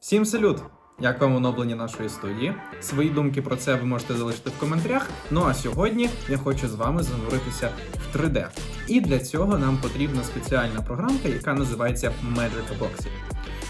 Всім салют! Як вам оновлення нашої студії? Свої думки про це ви можете залишити в коментарях. Ну а сьогодні я хочу з вами зануритися в 3D. І для цього нам потрібна спеціальна програмка, яка називається Magic Boxy.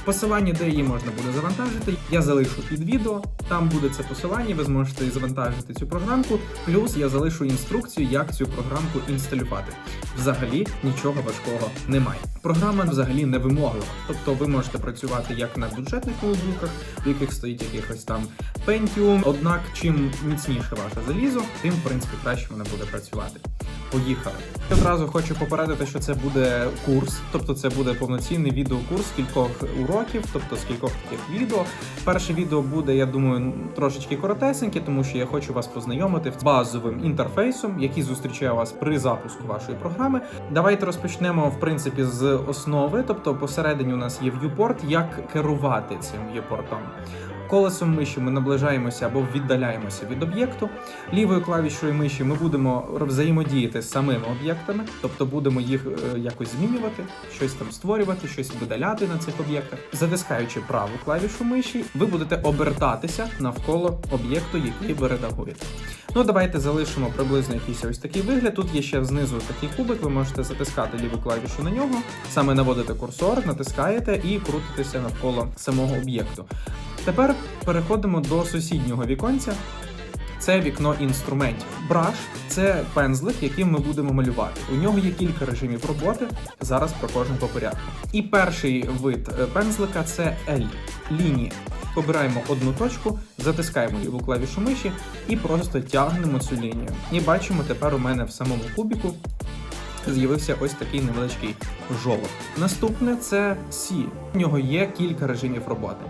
Посилання, де її можна буде завантажити, я залишу під відео. Там буде це посилання, ви зможете завантажити цю програмку. Плюс я залишу інструкцію, як цю програмку інсталювати. Взагалі нічого важкого немає. Програма взагалі не вимоглива. Тобто ви можете працювати як на бюджетних ноутбуках, в яких стоїть якихось там Pentium. Однак, чим міцніше ваше залізо, тим в принципі краще воно буде працювати. Поїхали. Одразу хочу попередити, що це буде курс, тобто це буде повноцінний відеокурс з кількох уроків, тобто з кількох таких відео. Перше відео буде, я думаю, трошечки коротесеньке, тому що я хочу вас познайомити з базовим інтерфейсом, який зустрічає вас при запуску вашої програми. Давайте розпочнемо в принципі з основи, тобто посередині у нас є viewport, як керувати цим viewport. Колесом миші ми наближаємося або віддаляємося від об'єкту. Лівою клавішою миші ми будемо взаємодіяти з самими об'єктами, тобто будемо їх е, якось змінювати, щось там створювати, щось видаляти на цих об'єктах. Затискаючи праву клавішу миші, ви будете обертатися навколо об'єкту, який ви редагуєте. Ну, давайте залишимо приблизно якийсь ось такий вигляд. Тут є ще знизу такий кубик, ви можете затискати ліву клавішу на нього, саме наводите курсор, натискаєте і крутитеся навколо самого об'єкту. Тепер переходимо до сусіднього віконця. Це вікно інструментів. Браш це пензлик, яким ми будемо малювати. У нього є кілька режимів роботи. Зараз про кожен по порядку. І перший вид е, пензлика це L лінія. Обираємо одну точку, затискаємо ліву клавішу миші і просто тягнемо цю лінію. І бачимо, тепер у мене в самому кубіку з'явився ось такий невеличкий жолоб. Наступне це C. У нього є кілька режимів роботи.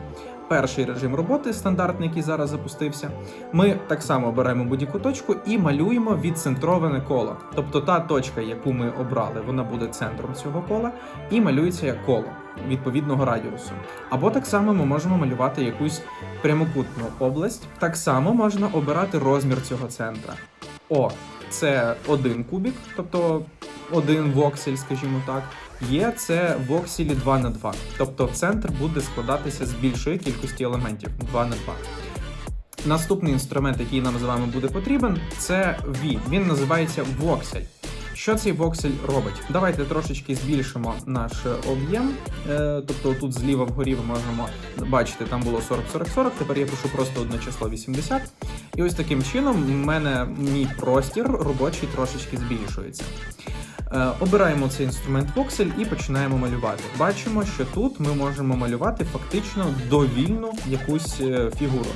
Перший режим роботи, стандартний, який зараз запустився. Ми так само обираємо будь-яку точку і малюємо відцентроване коло. Тобто та точка, яку ми обрали, вона буде центром цього кола, і малюється як коло відповідного радіусу. Або так само ми можемо малювати якусь прямокутну область. Так само можна обирати розмір цього центра. О, це один кубік, тобто один воксель, скажімо так. Є це вокселі 2 на 2 тобто центр буде складатися з більшої кількості елементів 2 на 2 Наступний інструмент, який нам з вами буде потрібен, це V. Він називається воксель. Що цей воксель робить? Давайте трошечки збільшимо наш об'єм. Е, тобто тут зліва вгорі ви можемо бачити, там було 40-40-40, тепер я пишу просто одне число 80. І ось таким чином в мене мій простір робочий трошечки збільшується. Е, Обираємо цей інструмент Voxel і починаємо малювати. Бачимо, що тут ми можемо малювати фактично довільну якусь е, фігуру.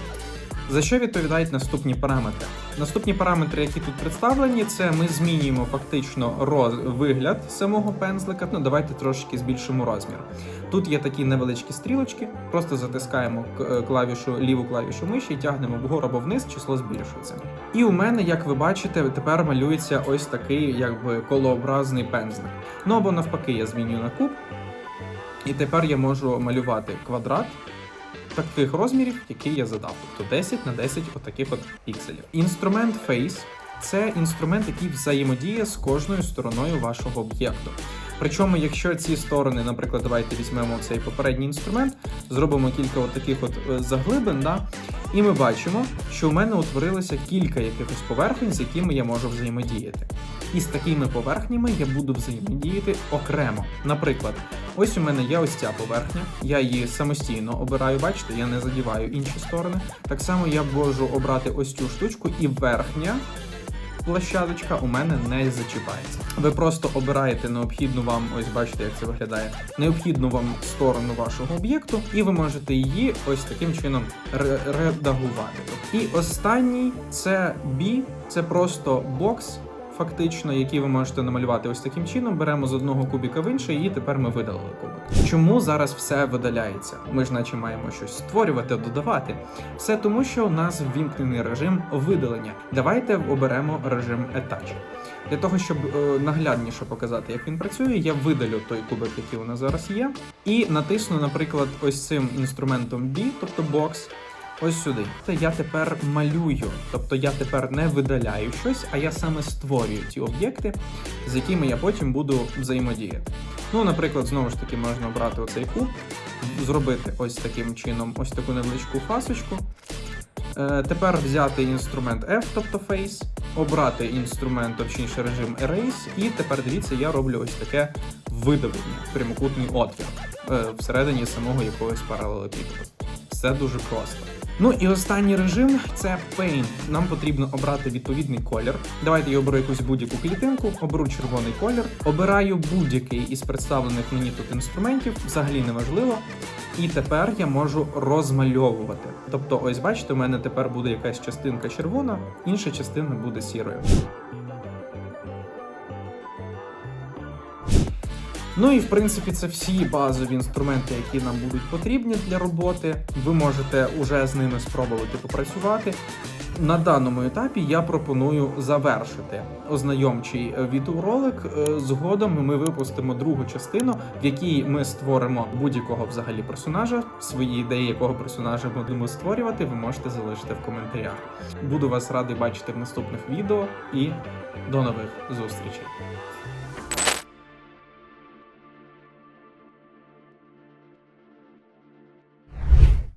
За що відповідають наступні параметри? Наступні параметри, які тут представлені, це ми змінюємо фактично роз... вигляд самого пензлика. Ну давайте трошки збільшимо розмір. Тут є такі невеличкі стрілочки, просто затискаємо е, клавішу ліву клавішу миші і тягнемо вгору або вниз, число збільшується. І у мене, як ви бачите, тепер малюється ось такий якби колообразний пензлик. Ну або навпаки, я змінюю на куб. І тепер я можу малювати квадрат таких розмірів, які я задав, тобто 10 на 10 отаких от пікселів. Інструмент Face це інструмент, який взаємодіє з кожною стороною вашого об'єкту. Причому, якщо ці сторони, наприклад, давайте візьмемо цей попередній інструмент, зробимо кілька от таких от е, заглибин, да, і ми бачимо, що у мене утворилося кілька якихось поверхень, з якими я можу взаємодіяти. І з такими поверхнями я буду взаємодіяти окремо. Наприклад, ось у мене є ось ця поверхня, я її самостійно обираю, бачите, я не задіваю інші сторони. Так само я можу обрати ось цю штучку, і верхня площадочка у мене не зачіпається. Ви просто обираєте необхідну вам, ось бачите, як це виглядає, необхідну вам сторону вашого об'єкту, і ви можете її ось таким чином редагувати. І останній це B, це просто бокс. Фактично, які ви можете намалювати ось таким чином, беремо з одного кубіка в інший, і тепер ми видалили кубик. Чому зараз все видаляється? Ми ж наче маємо щось створювати, додавати. Все тому, що у нас ввімкнений режим видалення. Давайте оберемо режим Attach. Для того, щоб е, наглядніше показати, як він працює, я видалю той кубик, який у нас зараз є, і натисну, наприклад, ось цим інструментом B, тобто Box, ось сюди. Та я тепер малюю, тобто я тепер не видаляю щось, а я саме створюю ті об'єкти, з якими я потім буду взаємодіяти. Ну, наприклад, знову ж таки можна обрати оцей куб, зробити ось таким чином ось таку невеличку фасочку. Е, Тепер взяти інструмент F, тобто Face, обрати інструмент, точніше режим Erase, і тепер дивіться, я роблю ось таке видавлення, прямокутний отвір е, всередині самого якогось паралелепіпеду. Все дуже просто. Ну і останній режим це Paint. Нам потрібно обрати відповідний колір. Давайте я оберу якусь будь-яку клітинку, оберу червоний колір, обираю будь-який із представлених мені тут інструментів, взагалі не важливо. І тепер я можу розмальовувати. Тобто, ось бачите, у мене тепер буде якась частинка червона, інша частина буде сірою. Ну і в принципі це всі базові інструменти, які нам будуть потрібні для роботи. Ви можете уже з ними спробувати попрацювати. На даному етапі я пропоную завершити ознайомчий е, відеоролик. Е, Згодом ми випустимо другу частину, в якій ми створимо будь-якого взагалі персонажа. Свої ідеї, якого персонажа будемо створювати, ви можете залишити в коментарях. Буду вас радий бачити в наступних відео і до нових зустрічей.